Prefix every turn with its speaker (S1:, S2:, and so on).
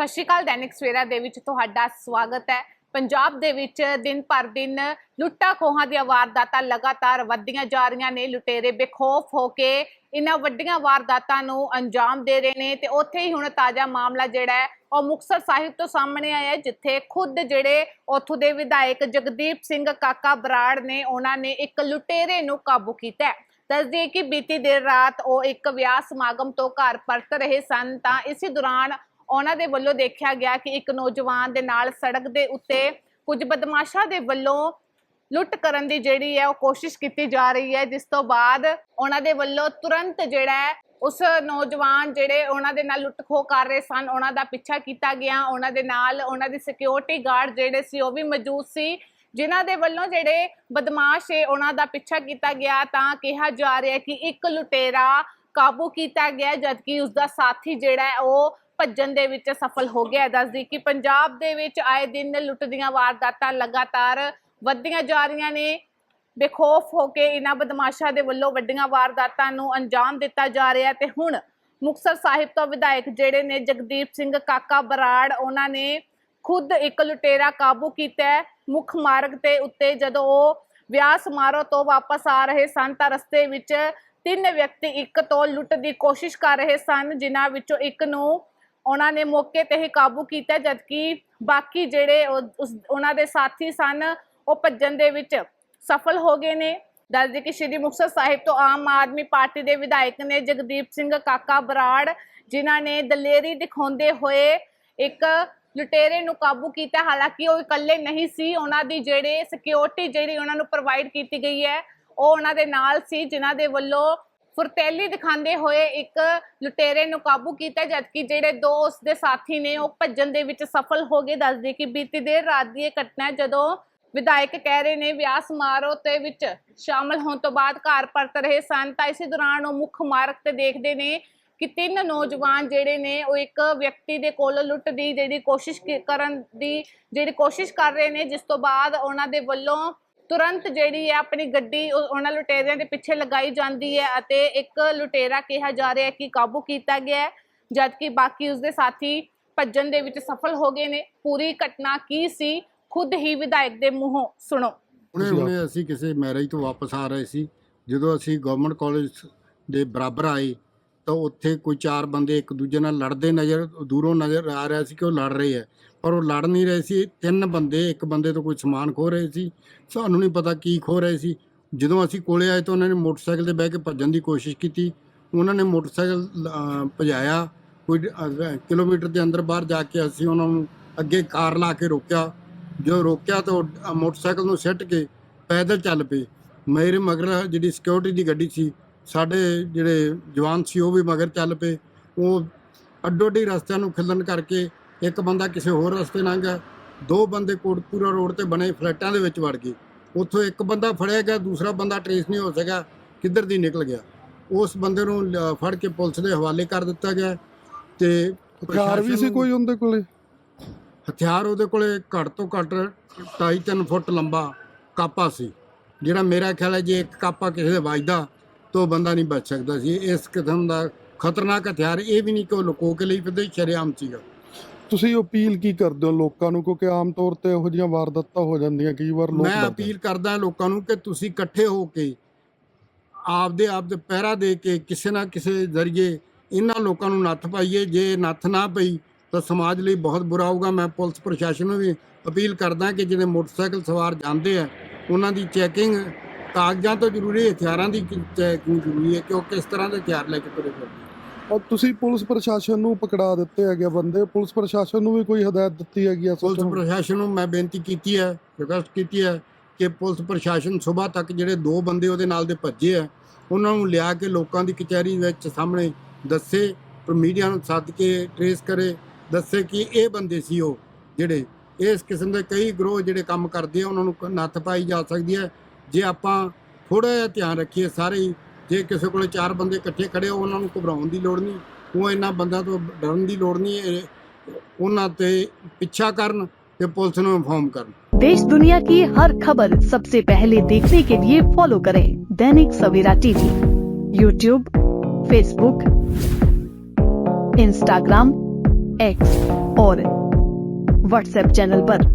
S1: ਸਤਿ ਸ਼੍ਰੀ ਅਕਾਲ, ਦੈਨਿਕ ਸਵੇਰਾ ਦੇ ਵਿੱਚ ਤੁਹਾਡਾ ਸਵਾਗਤ ਹੈ। ਪੰਜਾਬ ਦੇ ਵਿੱਚ ਦਿਨ ਪਰ ਦਿਨ ਲੁੱਟਾਂ ਖੋਹਾਂ ਦੀਆਂ ਵਾਰਦਾਤਾਂ ਲਗਾਤਾਰ ਵੱਧਦੀਆਂ ਜਾ ਰਹੀਆਂ ਨੇ। ਲੁਟੇਰੇ ਬੇਖੌਫ ਹੋ ਕੇ ਇਹਨਾਂ ਵੱਡੀਆਂ ਵਾਰਦਾਤਾਂ ਨੂੰ ਅੰਜਾਮ ਦੇ ਰਹੇ ਨੇ ਤੇ ਉੱਥੇ ਹੀ ਹੁਣ ਤਾਜ਼ਾ ਮਾਮਲਾ ਜਿਹੜਾ ਹੈ, ਉਹ ਮੁਕਤਸਰ ਸਾਹਿਬ ਤੋਂ ਸਾਹਮਣੇ ਆਇਆ ਜਿੱਥੇ ਖੁਦ ਜਿਹੜੇ ਉੱਥੋਂ ਦੇ ਵਿਧਾਇਕ ਜਗਦੀਪ ਸਿੰਘ ਕਾਕਾ ਬਰਾੜ ਨੇ, ਉਹਨਾਂ ਨੇ ਇੱਕ ਲੁਟੇਰੇ ਨੂੰ ਕਾਬੂ ਕੀਤਾ ਹੈ। ਦੱਸਦੀ ਕਿ ਬੀਤੀ ਦੇਰ ਰਾਤ ਉਹ ਇੱਕ ਵਿਆਹ ਸਮਾਗਮ ਤੋਂ ਘਰ ਪਰਤ ਰਹੇ ਸਨ, ਤਾਂ ਇਸੇ ਦੌਰਾਨ ਉਹਨਾਂ ਦੇ ਵੱਲੋਂ ਦੇਖਿਆ ਗਿਆ ਕਿ ਇੱਕ ਨੌਜਵਾਨ ਦੇ ਨਾਲ ਸੜਕ ਦੇ ਉੱਤੇ ਕੁਝ ਬਦਮਾਸ਼ਾਂ ਦੇ ਵੱਲੋਂ ਲੁੱਟ ਕਰਨ ਦੀ ਜਿਹੜੀ ਹੈ ਉਹ ਕੋਸ਼ਿਸ਼ ਕੀਤੀ ਜਾ ਰਹੀ ਹੈ, ਜਿਸ ਤੋਂ ਬਾਅਦ ਉਹਨਾਂ ਦੇ ਵੱਲੋਂ ਤੁਰੰਤ ਜਿਹੜਾ ਉਸ ਨੌਜਵਾਨ ਜਿਹੜੇ ਉਹਨਾਂ ਦੇ ਨਾਲ ਲੁੱਟ ਕਰ ਰਹੇ ਸਨ, ਉਹਨਾਂ ਦਾ ਪਿੱਛਾ ਕੀਤਾ ਗਿਆ। ਉਹਨਾਂ ਦੇ ਨਾਲ ਉਹਨਾਂ ਦੀ ਸਿਕਿਉਰਿਟੀ ਗਾਰਡ ਜਿਹੜੇ ਸੀ ਉਹ ਵੀ ਮੌਜੂਦ ਸੀ, ਜਿਨ੍ਹਾਂ ਦੇ ਵੱਲੋਂ ਜਿਹੜੇ ਬਦਮਾਸ਼ ਏ ਉਹਨਾਂ ਦਾ ਪਿੱਛਾ ਕੀਤਾ ਗਿਆ। ਤਾਂ ਕਿਹਾ ਜਾ ਰਿਹਾ ਕਿ ਇੱਕ ਲੁਟੇਰਾ ਕਾਬੂ ਕੀਤਾ ਗਿਆ, ਜਦਕਿ ਉਸ ਦਾ ਸਾਥੀ ਜਿਹੜਾ ਹੈ ਉਹ ਭੱਜਣ ਦੇ ਵਿੱਚ ਸਫਲ ਹੋ ਗਿਆ ਦੱਸਦੀ ਕਿ ਪੰਜਾਬ ਦੇ ਵਿੱਚ ਆਏ ਦਿਨ ਲੁੱਟ ਦੀਆਂ ਵਾਰਦਾਤਾਂ ਲਗਾਤਾਰ ਵੱਧਦੀਆਂ ਜਾ ਰਹੀਆਂ ਨੇ। ਬੇਖੌਫ ਹੋ ਕੇ ਇਹਨਾਂ ਬਦਮਾਸ਼ਾਂ ਦੇ ਵੱਲੋਂ ਵੱਡੀਆਂ ਵਾਰਦਾਤਾਂ ਨੂੰ ਅੰਜਾਮ ਦਿੱਤਾ ਜਾ ਰਿਹਾ ਤੇ ਹੁਣ ਮੁਕਤਸਰ ਸਾਹਿਬ ਤੋਂ ਵਿਧਾਇਕ ਜਿਹੜੇ ਨੇ ਜਗਦੀਪ ਸਿੰਘ ਕਾਕਾ ਬਰਾੜ, ਉਹਨਾਂ ਨੇ ਖੁਦ ਇੱਕ ਲੁਟੇਰਾ ਕਾਬੂ ਕੀਤਾ ਮੁੱਖ ਮਾਰਗ ਤੇ ਉੱਤੇ ਜਦੋਂ ਉਹ ਵਿਆਹ ਸਮਾਰੋਹ ਤੋਂ ਵਾਪਸ ਆ ਰਹੇ ਸਨ ਤਾਂ ਰਸਤੇ ਵਿੱਚ ਤਿੰਨ ਵਿਅਕਤੀ ਇੱਕ ਤੋਂ ਲੁੱਟ ਦੀ ਕੋਸ਼ਿਸ਼ ਕਰ ਰਹੇ ਸਨ, ਜਿਨ੍ਹਾਂ ਵਿੱਚੋਂ ਇੱਕ ਨੂੰ ਉਹਨਾਂ ਨੇ ਮੌਕੇ ਤੇ ਹੀ ਕਾਬੂ ਕੀਤਾ, ਜਦਕਿ ਬਾਕੀ ਜਿਹੜੇ ਉਸ ਉਹਨਾਂ ਦੇ ਸਾਥੀ ਸਨ, ਉਹ ਭੱਜਣ ਦੇ ਵਿੱਚ ਸਫਲ ਹੋ ਗਏ ਨੇ। ਦੱਸਦੇ ਕਿ ਸ਼੍ਰੀ ਮੁਕਤਸਰ ਸਾਹਿਬ ਤੋਂ ਆਮ ਆਦਮੀ ਪਾਰਟੀ ਦੇ ਵਿਧਾਇਕ ਨੇ ਜਗਦੀਪ ਸਿੰਘ ਕਾਕਾ ਬਰਾੜ, ਜਿਨ੍ਹਾਂ ਨੇ ਦਲੇਰੀ ਦਿਖਾਉਂਦੇ ਹੋਏ ਇੱਕ ਲੁਟੇਰੇ ਨੂੰ ਕਾਬੂ ਕੀਤਾ। ਹਾਲਾਂਕਿ ਉਹ ਇਕੱਲੇ ਨਹੀਂ ਸੀ, ਉਹਨਾਂ ਦੀ ਜਿਹੜੇ ਸਿਕਿਉਰਿਟੀ ਜਿਹੜੀ ਉਹਨਾਂ ਨੂੰ ਪ੍ਰੋਵਾਈਡ ਕੀਤੀ ਗਈ ਹੈ, ਉਹ ਉਹਨਾਂ ਦੇ ਨਾਲ ਸੀ, ਜਿਨ੍ਹਾਂ ਦੇ ਵੱਲੋਂ ਫੁਰਤੈਲੀ ਦਿਖਾਉਂਦੇ ਹੋਏ ਇੱਕ ਲੁਟੇਰੇ ਨੂੰ ਕਾਬੂ ਕੀਤਾ, ਜਦਕਿ ਜਿਹੜੇ ਦੋ ਉਸ ਦੇ ਸਾਥੀ ਨੇ, ਉਹ ਭੱਜਣ ਦੇ ਵਿੱਚ ਸਫਲ ਹੋ ਗਏ। ਦੱਸਦੇ ਕਿ ਬੀਤੀ ਦੇਰ ਰਾਤ ਦੀ ਇਹ ਘਟਨਾ ਜਦੋਂ ਵਿਧਾਇਕ ਕਹਿ ਰਹੇ ਨੇ ਵਿਆਹ ਸਮਾਰੋਹ ਤੇ ਵਿੱਚ ਸ਼ਾਮਲ ਹੋਣ ਤੋਂ ਬਾਅਦ ਘਰ ਪਰਤ ਰਹੇ ਸਨ, ਤਾਂ ਇਸੇ ਦੌਰਾਨ ਉਹ ਮੁੱਖ ਮਾਰਗ ਤੇ ਦੇਖਦੇ ਨੇ ਕਿ ਤਿੰਨ ਨੌਜਵਾਨ ਜਿਹੜੇ ਨੇ, ਉਹ ਇੱਕ ਵਿਅਕਤੀ ਦੇ ਕੋਲ ਲੁੱਟ ਦੀ ਜਿਹੜੀ ਕੋਸ਼ਿਸ਼ ਕਰਨ ਦੀ, ਜਿਹੜੀ ਕੋਸ਼ਿਸ਼ ਕਰ ਰਹੇ ਨੇ, ਜਿਸ ਤੋਂ ਬਾਅਦ ਉਹਨਾਂ ਦੇ ਵੱਲੋਂ ਤੁਰੰਤ ਜਿਹੜੀ ਹੈ ਆਪਣੀ ਗੱਡੀ ਉਹ- ਉਹਨਾਂ ਲੁਟੇਰਿਆਂ ਦੇ ਪਿੱਛੇ ਲਗਾਈ ਜਾਂਦੀ ਹੈ ਅਤੇ ਇੱਕ ਲੁਟੇਰਾ ਕਿਹਾ ਜਾ ਰਿਹਾ ਹੈ ਕਿ ਕਾਬੂ ਕੀਤਾ ਗਿਆ ਹੈ ਜਦਕਿ ਬਾਕੀ ਉਸਦੇ ਸਾਥੀ ਭੱਜਣ ਦੇ ਵਿੱਚ ਸਫਲ ਹੋ ਗਏ ਨੇ। ਪੂਰੀ ਘਟਨਾ ਕੀ ਸੀ? ਖੁਦ ਹੀ ਵਿਧਾਇਕ ਦੇ ਮੂੰਹੋਂ ਸੁਣੋ।
S2: ਹੁਣੇ ਹੁਣੇ ਅਸੀਂ ਕਿਸੇ ਮੈਰਿਜ ਤੋਂ ਵਾਪਸ ਆ ਰਹੇ ਸੀ। ਜਦੋਂ ਅਸੀਂ ਗਵਰਨਮੈਂਟ ਕਾਲਜ ਦੇ ਬਰਾਬਰ ਆਏ ਤਾਂ ਉੱਥੇ ਕੋਈ ਚਾਰ ਬੰਦੇ ਇੱਕ ਦੂਜੇ ਨਾਲ ਲੜਦੇ ਨਜ਼ਰ, ਦੂਰੋਂ ਨਜ਼ਰ ਆ ਰਿਹਾ ਸੀ ਕਿ ਉਹ ਲੜ ਰਹੇ ਹੈ ਪਰ ਉਹ ਲੜ ਨਹੀਂ ਰਹੇ ਸੀ। ਤਿੰਨ ਬੰਦੇ, ਇੱਕ ਬੰਦੇ ਤੋਂ ਕੋਈ ਸਮਾਨ ਖੋ ਰਹੇ ਸੀ। ਸਾਨੂੰ ਨਹੀਂ ਪਤਾ ਕੀ ਖੋ ਰਹੇ ਸੀ। ਜਦੋਂ ਅਸੀਂ ਕੋਲੇ ਆਏ ਤਾਂ ਉਹਨਾਂ ਨੇ ਮੋਟਰਸਾਈਕਲ ਤੇ ਬਹਿ ਕੇ ਭੱਜਣ ਦੀ ਕੋਸ਼ਿਸ਼ ਕੀਤੀ। ਉਹਨਾਂ ਨੇ ਮੋਟਰਸਾਈਕਲ ਭਜਾਇਆ। ਕੋਈ ਕਿਲੋਮੀਟਰ ਦੇ ਅੰਦਰ ਬਾਹਰ ਜਾ ਕੇ ਅਸੀਂ ਉਹਨਾਂ ਨੂੰ ਅੱਗੇ ਕਾਰ ਲਾ ਕੇ ਰੋਕਿਆ। ਜੋ ਰੋਕਿਆ ਤਾਂ ਉਹ ਮੋਟਰਸਾਈਕਲ ਨੂੰ ਸਿੱਟ ਕੇ ਪੈਦਲ ਚੱਲ ਪਏ। ਮੇਰੇ ਮਗਰ ਜਿਹੜੀ ਸਿਕਿਉਰਿਟੀ ਦੀ ਗੱਡੀ ਸੀ ਸਾਡੇ ਜਿਹੜੇ ਜਵਾਨ ਸੀ ਉਹ ਵੀ ਮਗਰ ਚੱਲ ਪਏ। ਉਹ ਅੱਡੋ ਅੱਡੀ ਰਸਤਿਆਂ ਨੂੰ ਖਿੱਲਣ ਕਰਕੇ ਇੱਕ ਬੰਦਾ ਕਿਸੇ ਹੋਰ ਰਸਤੇ ਲੰਘ ਗਿਆ। ਦੋ ਬੰਦੇ ਕੋਟਪੂਰਾ ਰੋਡ ਤੇ ਬਣੇ ਫਲੈਟਾਂ ਦੇ ਵਿੱਚ ਵੜ ਗਏ। ਉੱਥੋਂ ਇੱਕ ਬੰਦਾ ਫੜਿਆ ਗਿਆ ਦੂਸਰਾ ਬੰਦਾ ਟਰੇਸ ਨਹੀਂ ਹੋ ਸਕਿਆ ਕਿੱਧਰ ਦੀ ਨਿਕਲ ਗਿਆ। ਉਸ ਬੰਦੇ ਨੂੰ ਫੜ ਕੇ ਪੁਲਿਸ ਦੇ ਹਵਾਲੇ ਕਰ ਦਿੱਤਾ ਗਿਆ ਤੇ
S3: ਹਥਿਆਰ ਵੀ ਸੀ ਕੋਈ ਉਹਦੇ ਕੋਲੇ?
S2: ਹਥਿਆਰ ਉਹਦੇ ਕੋਲੇ ਘੱਟ ਤੋਂ ਘੱਟ 2.5-3 ਫੁੱਟ ਲੰਬਾ ਕਾਪਾ ਸੀ। ਜਿਹੜਾ ਮੇਰਾ ਖਿਆਲ ਹੈ ਜੇ ਇੱਕ ਕਾਪਾ ਕਿਸੇ ਦੇ ਵੱਜਦਾ ਤਾਂ ਬੰਦਾ ਨਹੀਂ ਬਚ ਸਕਦਾ ਸੀ। ਇਸ ਕਿਸਮ ਦਾ ਖਤਰਨਾਕ ਹਥਿਆਰ ਇਹ ਵੀ ਨਹੀਂ ਕਿ ਉਹ ਲੁਕੋ ਕੇ ਲਈ ਫਿਰਦੇ ਸ਼ਰੇਆਮ ਸੀਗਾ।
S3: ਤੁਸੀਂ ਅਪੀਲ ਕੀ ਕਰਦੇ ਹੋ ਲੋਕਾਂ ਨੂੰ? ਕਿਉਂਕਿ ਆਮ ਤੌਰ ਤੇ ਇਹੋ ਜਿਹੀਆਂ ਵਾਰਦਾਤਾਂ ਹੋ ਜਾਂਦੀਆਂ ਕਈ ਵਾਰ ਲੋਕ
S2: ਮੈਂ ਅਪੀਲ ਕਰਦਾ ਲੋਕਾਂ ਨੂੰ ਕਿ ਤੁਸੀਂ ਇਕੱਠੇ ਹੋ ਕੇ ਆਪਦੇ ਆਪ ਦੇ ਪਹਿਰਾ ਦੇ ਕੇ ਕਿਸੇ ਨਾ ਕਿਸੇ ਜ਼ਰੀਏ ਇਹਨਾਂ ਲੋਕਾਂ ਨੂੰ ਨੱਥ ਪਾਈਏ। ਜੇ ਨੱਥ ਨਾ ਪਈ ਤਾਂ ਸਮਾਜ ਲਈ ਬਹੁਤ ਬੁਰਾ ਹੋਊਗਾ। ਮੈਂ ਪੁਲਿਸ ਪ੍ਰਸ਼ਾਸਨ ਨੂੰ ਵੀ ਅਪੀਲ ਕਰਦਾ ਕਿ ਜਿਹੜੇ ਮੋਟਰਸਾਈਕਲ ਸਵਾਰ ਜਾਂਦੇ ਆ ਉਹਨਾਂ ਦੀ ਚੈਕਿੰਗ ਕਾਗਜ਼ਾਂ ਤੋਂ ਜ਼ਰੂਰੀ ਹਥਿਆਰਾਂ ਦੀ ਚੈਕਿੰਗ ਜ਼ਰੂਰੀ ਹੈ? ਕਿ ਉਹ ਕਿਸ ਤਰ੍ਹਾਂ ਦੇ ਹਥਿਆਰ ਲੈ ਕੇ ਤੁਰੇ ਫਿਰਦੇ?
S3: ਔਰ ਤੁਸੀਂ ਪੁਲਿਸ ਪ੍ਰਸ਼ਾਸਨ ਨੂੰ ਪਕੜਾ ਦਿੱਤੇ ਹੈਗੇ ਬੰਦੇ। ਪੁਲਿਸ ਪ੍ਰਸ਼ਾਸਨ ਨੂੰ ਵੀ ਕੋਈ ਹਦਾਇਤ ਦਿੱਤੀ ਹੈਗੀ ਆ?
S2: ਪੁਲਿਸ ਪ੍ਰਸ਼ਾਸਨ ਨੂੰ ਮੈਂ ਬੇਨਤੀ ਕੀਤੀ ਹੈ ਰਿਕਵੈਸਟ ਕੀਤੀ ਹੈ ਕਿ ਪੁਲਿਸ ਪ੍ਰਸ਼ਾਸਨ ਸਵੇਰ ਤੱਕ ਜਿਹੜੇ ਦੋ ਬੰਦੇ ਉਹਦੇ ਨਾਲ ਦੇ ਭੱਜੇ ਆ ਉਹਨਾਂ ਨੂੰ ਲਿਆ ਕੇ ਲੋਕਾਂ ਦੀ ਕਚਹਿਰੀ ਵਿੱਚ ਸਾਹਮਣੇ ਦੱਸੇ ਪਰ ਮੀਡੀਆ ਨੂੰ ਸੱਦ ਕੇ ਟਰੇਸ ਕਰੇ ਦੱਸੇ ਕਿ ਇਹ ਬੰਦੇ ਸੀ ਉਹ ਜਿਹੜੇ। ਇਸ ਕਿਸਮ ਦੇ ਕਈ ਗਰੋਹ ਜਿਹੜੇ ਕੰਮ ਕਰਦੇ ਆ ਉਹਨਾਂ ਨੂੰ ਕ- ਨੱਥ ਪਾਈ ਜਾ ਸਕਦੀ ਹੈ। ਜੇ ਆਪਾਂ ਥੋੜਾ ਜਿਹਾ ਧਿਆਨ ਰੱਖੀਏ ਸਾਰੇ ਹੀ ਜੇ ਕਿਸੇ ਕੋਲੇ ਚਾਰ ਬੰਦੇ ਇਕੱਠੇ ਖੜੇ ਹੋ ਉਹਨਾਂ ਨੂੰ ਘਬਰਾਉਣ ਦੀ ਲੋੜ ਨਹੀਂ ਉਹ ਇਹਨਾਂ ਬੰਦਿਆਂ ਤੋਂ ਡਰਨ ਦੀ ਲੋੜ ਨਹੀਂ ਇਹ- ਉਹਨਾਂ ਤੇ ਪਿੱਛਾ ਕਰਨ ਤੇ ਪੁਲਿਸ ਨੂੰ ਇਨਫੋਰਮ ਕਰਨ
S4: देश दुनिया की हर खबर सबसे पहले देखने के लिए फॉलो करें Dainik Savera TV YouTube Facebook Instagram X और व्हाट्सएप चैनल पर।